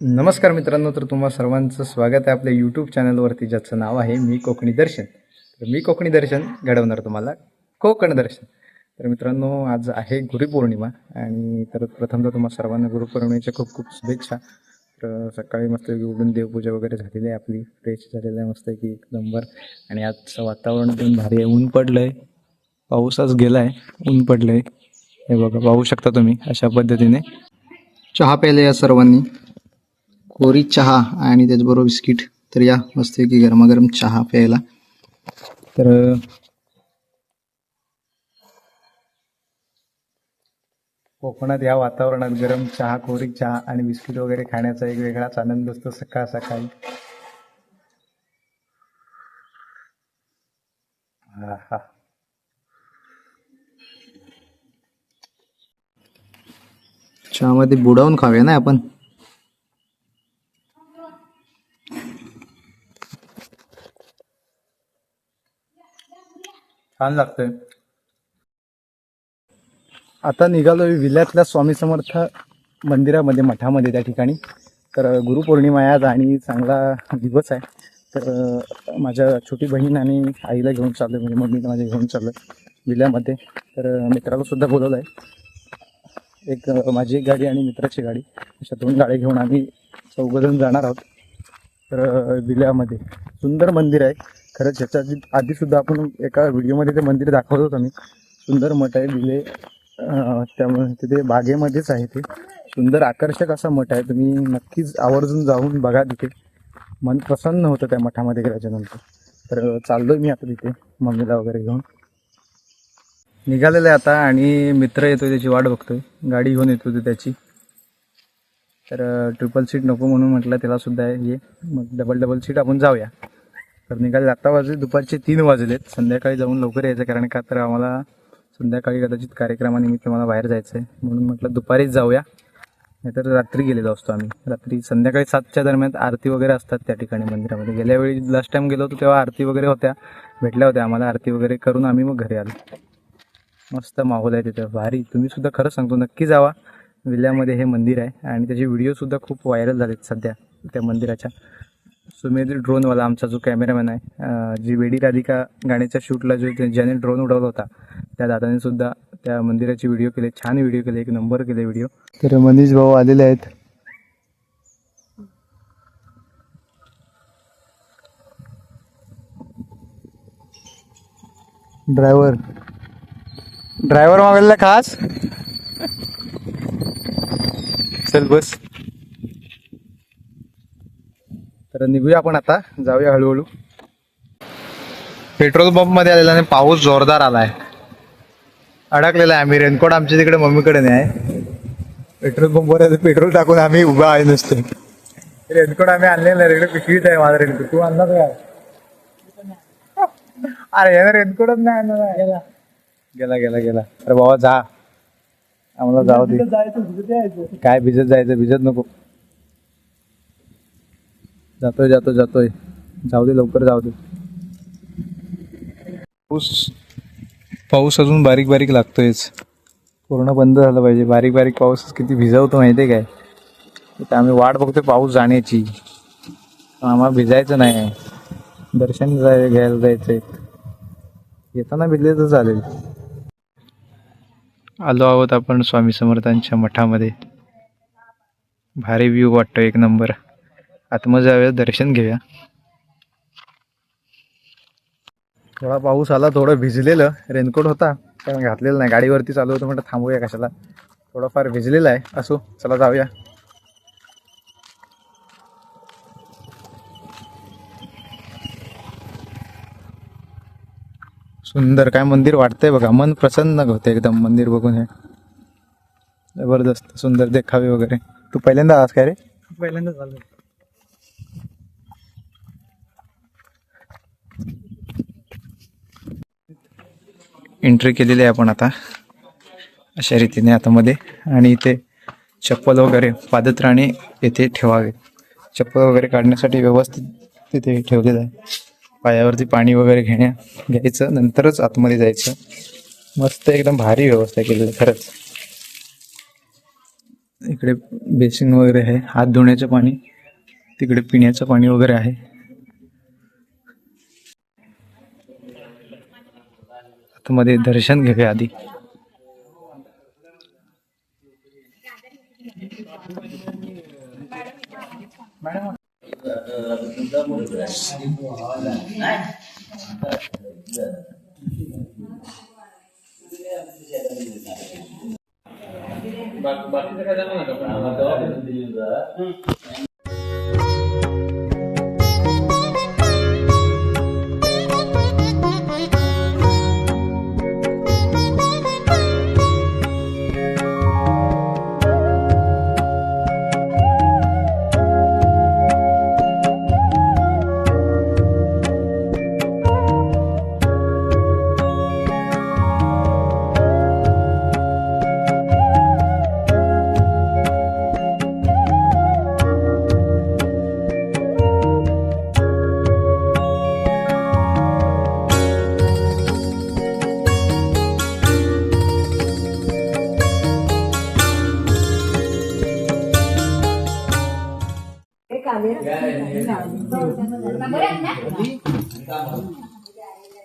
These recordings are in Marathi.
नमस्कार मित्रांनो तर तुम्हा सर्वांचं स्वागत आहे आपल्या यूट्यूब चॅनलवरती ज्याचं नाव आहे मी कोकणी दर्शन. तर मी कोकणी दर्शन घडवणार तुम्हाला कोकण दर्शन. तर मित्रांनो आज आहे गुरुपौर्णिमा आणि तर प्रथमतः तुम्हा सर्वांना गुरुपौर्णिमेच्या खूप खूप शुभेच्छा. तर सकाळी मस्त उघडून देवपूजा वगैरे झालेली आहे आपली फ्रेश झालेलं आहे मस्त की एक नंबर. आणि आजचं वातावरण पण भारी आहे ऊन पडलं आहे पाऊसच गेला आहे ऊन पडलं आहे हे बघा पाहू शकता तुम्ही अशा पद्धतीने. चहा प्यायला या सर्वांनी. कोरी चहा आणि त्याचबरोबर बिस्किट. तर या मस्त की गरमागरम चहा प्यायला. तर कोकणात या वातावरणात गरम चहा कोरी चहा आणि बिस्किट वगैरे खाण्याचा एक वेगळाच आनंद असतो सकाळ सकाळी चहामध्ये बुडावून खाऊया ना आपण? छान लागतंय. आता निघालोय विल्यातल्या स्वामी समर्थ मंदिरामध्ये मठामध्ये त्या ठिकाणी. तर गुरुपौर्णिमा आज आणि चांगला दिवस आहे. तर माझ्या छोटी बहीण आणि आईला घेऊन चाललो म्हणजे मम्मीला माझ्या घेऊन चाललो विल्यामध्ये. तर मित्राला सुद्धा बोलवलं आहे एक माझी एक गाडी आणि मित्राची गाडी. अशा दोन गाड्या घेऊन आम्ही चौघजण जाणार आहोत. तर विल्यामध्ये सुंदर मंदिर आहे. खरंच ह्याच्या आधी सुद्धा आपण एका व्हिडिओमध्ये ते मंदिर दाखवत होतो मी सुंदर मठ आहे दिले त्यामुळे तिथे बागेमध्येच आहे ते. सुंदर आकर्षक असा मठ आहे. तुम्ही नक्कीच आवर्जून जाऊन बघा तिथे. मन प्रसन्न होतं त्या मठामध्ये गेल्याच्यानंतर. तर चाललोय मी आता तिथे मम्मीला वगैरे घेऊन. निघालेलं आहे आता आणि मित्र येतोय त्याची वाट बघतोय. गाडी घेऊन येतो तो त्याची. तर ट्रिपल सीट नको म्हणून म्हटलं त्याला सुद्धा ये मग डबल डबल सीट आपण जाऊया. तर निघाले आता वाजले दुपारचे तीन वाजलेत. संध्याकाळी जाऊन लवकर यायचं कारण का तर आम्हाला संध्याकाळी कदाचित कार्यक्रमानिमित्त मला बाहेर जायचं आहे म्हणून म्हटलं दुपारीच जाऊया. नाहीतर रात्री गेलेलो असतो आम्ही. रात्री संध्याकाळी सातच्या दरम्यान आरती वगैरे असतात त्या ठिकाणी मंदिरामध्ये. गेल्या वेळी लास्ट टाइम गेलो होतो तेव्हा आरती वगैरे होत्या. भेटल्या होत्या आम्हाला. आरती वगैरे करून आम्ही मग घरी आलो. मस्त माहोल आहे तिथं. भारी. तुम्ही सुद्धा खरं सांगतो नक्की जावा. विल्यामध्ये हे मंदिर आहे. आणि त्याचे व्हिडिओसुद्धा खूप व्हायरल झालेत सध्या त्या मंदिराच्या. सुमेध ड्रोनवाला आमचा जो कॅमेरामॅन आहे जी वेडी राधिका गाण्याच्या शूटला जो ज्याने ड्रोन उडवला होता त्या दादाने सुद्धा त्या मंदिराचे व्हिडिओ केले छान व्हिडिओ केले एक नंबर केले व्हिडिओ. तर मनीष भाऊ आलेले आहेत. ड्रायव्हर. ड्रायव्हर मागवलेला खास? चल बस. तर निघूया आपण आता. जाऊया हळूहळू. पेट्रोल पंपमध्ये आलेला आणि पाऊस जोरदार आलाय. अडकलेला आहे आम्ही. रेनकोट आमच्या तिकडे मम्मीकडे नाही आहे. पेट्रोल पंपवर पेट्रोल टाकून आम्ही उभा आहे नुसते. रेनकोट आम्ही आणलेला रेड पिशवीत आहे माझा रेनकोट. तू आणला काय अरे यानं रेनकोटच नाही आणला गेला. गेला गेला अरे बाबा जा. आम्हाला जाऊ दे. काय भिजत जायचं? भिजत नको. जातोय जातोय जातोय. जाऊ दे लवकर जाऊ दे. पाऊस पाऊस अजून बारीक बारीक लागतोयच. पूर्ण बंद झालं पाहिजे. बारीक बारीक पाऊस किती भिजवतो माहिती आहे काय? इथं आम्ही वाट बघतोय पाऊस जाण्याची. आम्हाला भिजायचं नाही. दर्शन जाय घ्यायला जायचंय. येताना भिजले तर चालेल. आलो आहोत आपण स्वामी समर्थांच्या मठामध्ये. भारी व्ह्यू वाटतो एक नंबर आतमध्ये जाऊया दर्शन घेऊया. थोडा पाऊस आला थोडं भिजलेलं. रेनकोट होता पण घातलेलं नाही. गाडीवरती चालू होतं म्हटलं थांबूया कशाला. थोडंफार भिजलेलं आहे. असो चला जाऊया. सुंदर काय मंदिर वाटतंय बघा. मन प्रसन्न होते एकदम मंदिर बघून हे. जबरदस्त सुंदर देखावे वगैरे. तू पहिल्यांदा आज काय रे? पहिल्यांदा झालं एंट्री केलेली आहे आपण आता. अशा रीतीने आतामध्ये आणि इथे चप्पल वगैरे पादत्राणे येथे ठेवावे. चप्पल वगैरे काढण्यासाठी व्यवस्थित तिथे ठेवलेलं आहे. पायावरती पाणी वगैरे घेण्या घ्यायचं. नंतरच आतमध्ये जायचं. मस्त एकदम भारी व्यवस्था केलेली आहे खरंच. इकडे बेसिन वगैरे आहे. हात धुण्याचं पाणी. तिकडे पिण्याचं पाणी वगैरे आहे. मध्ये दर्शन घेऊया आधी. बाकी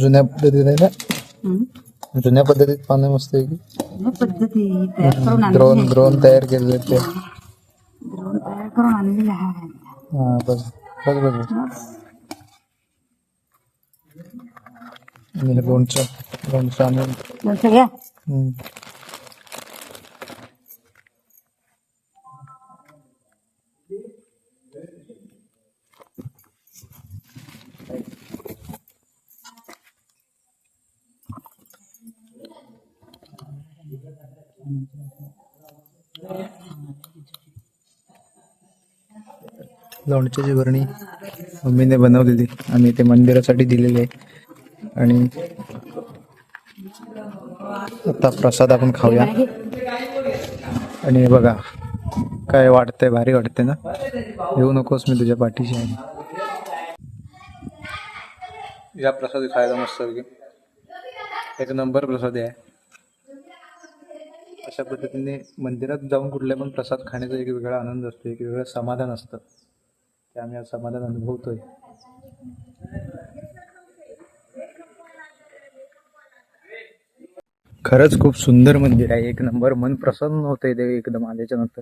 जुन्या पद्धतीत आहे ना जुन्या पद्धतीत पाणी मस्त आहे की? पद्धती तयार करून आणलेली द्रोण आहे. द्रोण तयार केलेले आहेत ते. द्रोण तयार करून आणलेले आहे. हा बस. बस बस बस. आणि हे लोणचं लोणचं आणून घ्या. लोणच्याची भरणी मम्मीने बनवलेली आणि ते मंदिरासाठी दिलेले आहे. आणि आता प्रसाद आपण खाऊया. आणि बघा काय वाटतंय भारी वाटतंय ना? येऊ नकोस मी तुझ्या पाठीशी आहे. या प्रसादी खायला मस्त एक नंबर प्रसाद आहे. अशा पद्धतीने मंदिरात जाऊन कुठल्या पण प्रसाद खाण्याचा एक वेगळा आनंद असतो एक वेगळं समाधान असतं. ते आम्ही आज समाधान अनुभवतोय. खरंच खूप सुंदर मंदिर आहे. एक नंबर मन प्रसन्न होते ते एकदम आल्याच्यानंतर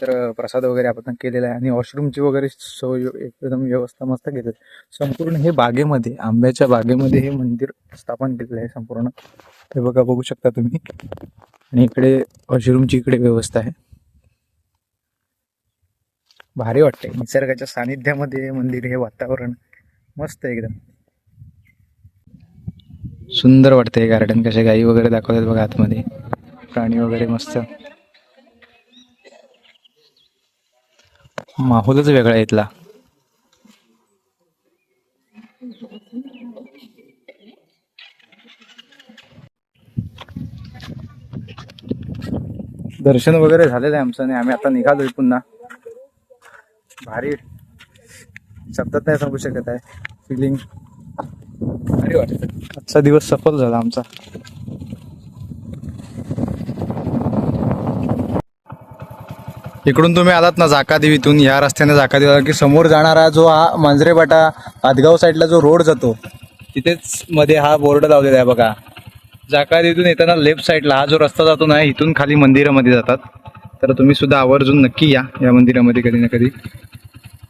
तर प्रसाद वगैरे आपण केलेला आहे आणि वॉशरूमची वगैरे सोय एकदम व्यवस्था मस्त केली आहे. संपूर्ण हे बागेमध्ये आंब्याच्या बागेमध्ये हे मंदिर स्थापन केलेलं आहे संपूर्ण. ते बघा बघू शकता तुम्ही. आणि इकडे वॉशरूमची इकडे व्यवस्था आहे. भारी वाटते निसर्गाच्या सानिध्यामध्ये हे मंदिर हे वातावरण मस्त आहे एकदम. सुंदर वाटते हे गार्डन कसे गाई वगैरे दाखवतात बघा आतमध्ये. प्राणी वगैरे मस्त. माहोलच वेगळा आहे इथला. दर्शन वगैरे झालेलं आहे आमचं आणि आम्ही आता निघालोय पुन्हा. भारी. शब्दात नाही सांगू शकत आहे. फिलिंग भारी वाटतं आजचा दिवस सफल झाला आमचा. इकडून तुम्ही आलात ना जाकादेवीतून या रस्त्याने जाकादेवी आला की समोर जाणारा जो हा मांजरेबाटा हातगाव साईडला जो रोड जातो तिथेच मध्ये हा बोर्ड लावलेला आहे बघा. जाकादेवीतून येताना लेफ्ट साईडला हा जो रस्ता जातो ना इथून खाली मंदिरामध्ये जातात. तर तुम्ही सुद्धा आवर्जून नक्की या या मंदिरामध्ये कधी ना कधी.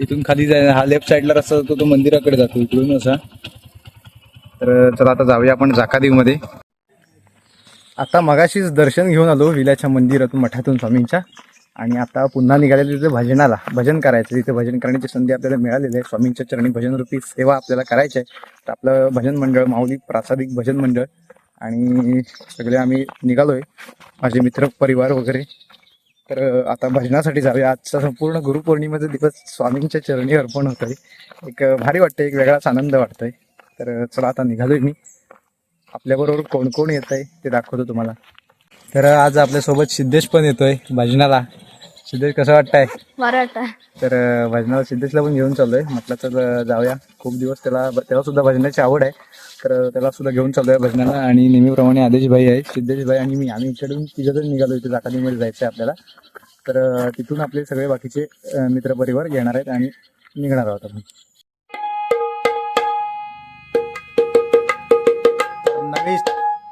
इथून खाली जाय हा लेफ्ट साईडला रस्ता जातो तो मंदिराकडे जातो इकडून असा. तर चला आता जाऊया आपण जाकादेवीमध्ये. आता मगाशीच दर्शन घेऊन आलो विलाच्या मंदिरातून मठातून स्वामींच्या. आणि आता पुन्हा निघाले तिथे भजनाला. भजन करायचं तिथे भजन करण्याची संधी आपल्याला मिळालेली आहे. स्वामींच्या चरणी भजनरूपी सेवा आपल्याला करायची आहे. तर आपलं भजन मंडळ माऊली प्रासादिक भजन मंडळ. आणि सगळे आम्ही निघालोय. माझे मित्र परिवार वगैरे. तर आता भजनासाठी जाऊया. आजचा संपूर्ण गुरुपौर्णिमेचा दिवस स्वामींच्या चरणी अर्पण होतोय. एक भारी वाटतंय. एक वेगळाच आनंद वाटतोय. तर चला आता निघालोय मी. आपल्याबरोबर कोण कोण येत आहे ते दाखवतो तुम्हाला. तर आज आपल्यासोबत सिद्धेश पण येतोय भजनाला. सिद्धेश कसं वाटतंय? बरं वाटतं तर भजनाला सिद्धेशला पण घेऊन चाललोय. म्हटलं तर जाऊया. खूप दिवस त्याला त्याला सुद्धा भजनाची आवड आहे. तर त्याला सुद्धा घेऊन चाललोय भजनाला. आणि नेहमीप्रमाणे आदेश भाई आहे. सिद्धेश भाई आणि मी. आम्ही इकडून तिघजण निघालो इथे अकादमीमध्ये जायचं आहे आपल्याला. तर तिथून आपले सगळे बाकीचे मित्रपरिवार येणार आहेत आणि निघणार आहोत आपण. नवीन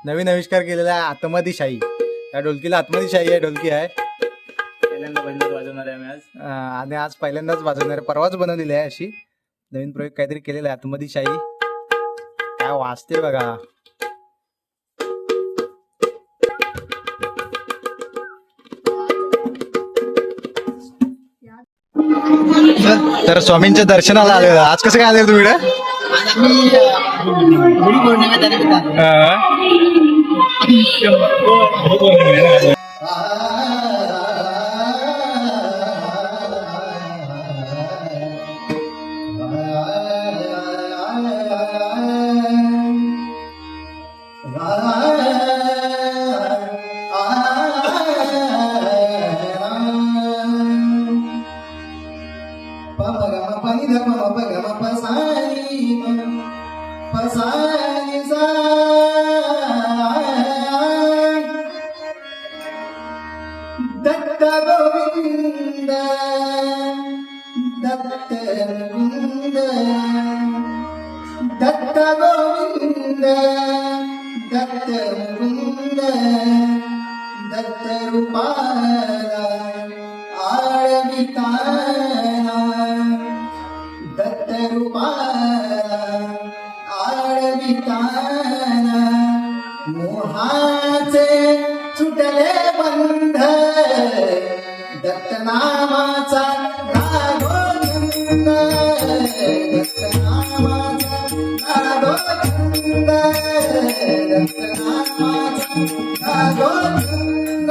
नवीन आविष्कार केलेला आहे आत्मदी शाही या ढोलकीला आत्मदी शाही आहे ढोलकी आहे. पहिल्यांदा भजनात वाजवणार आहे आम्ही आज. अं, आणि आज पहिल्यांदाच वाजवणार आहे. परवाच बनवलेली आहे अशी. नवीन प्रयोग काहीतरी केलेला आहे आतमध्ये शाही काय वाजते बघा. तर स्वामींच्या दर्शनाला आले आज कसं काय आले तुम्ही इकडे? ಗುರುಗೋಣ ತರಬೇಕಾ ಗುರುಗೋಣ आळविताना मोहाचे सुटले बंध दत्तनामाचा नामाचा नागोविंद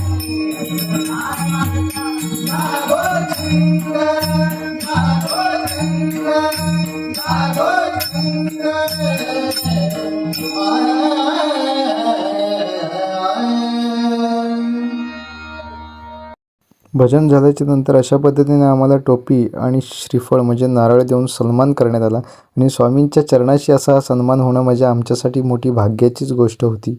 भजन झाल्याच्यानंतर अशा पद्धतीने आम्हाला टोपी आणि श्रीफळ म्हणजे नारळ देऊन सन्मान करण्यात आला. आणि स्वामींच्या चरणाशी असा सन्मान होणं म्हणजे आमच्यासाठी मोठी भाग्याचीच गोष्ट होती.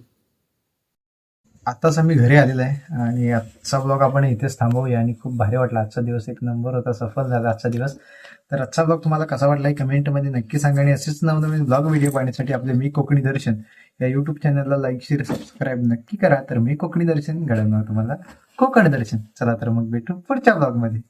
आत्ताच आम्ही घरी आलेलो आहे आणि आजचा ब्लॉग आपण इथेच थांबवूया आणि खूप भारी वाटला. आजचा दिवस एक नंबर होता सफल झाला आजचा दिवस. तर आजचा ब्लॉग तुम्हाला कसा वाटला आहे कमेंटमध्ये नक्की सांगा आणि असेच नवनवीन ब्लॉग व्हिडिओ पाहण्यासाठी आपले मी कोकणी दर्शन या युट्यूब चॅनलला लाईक शेअर सबस्क्राईब नक्की करा. तर मी कोकणी दर्शन घडवणार तुम्हाला. कोकण दर्शन. चला तर मग भेटू पुढच्या ब्लॉगमध्ये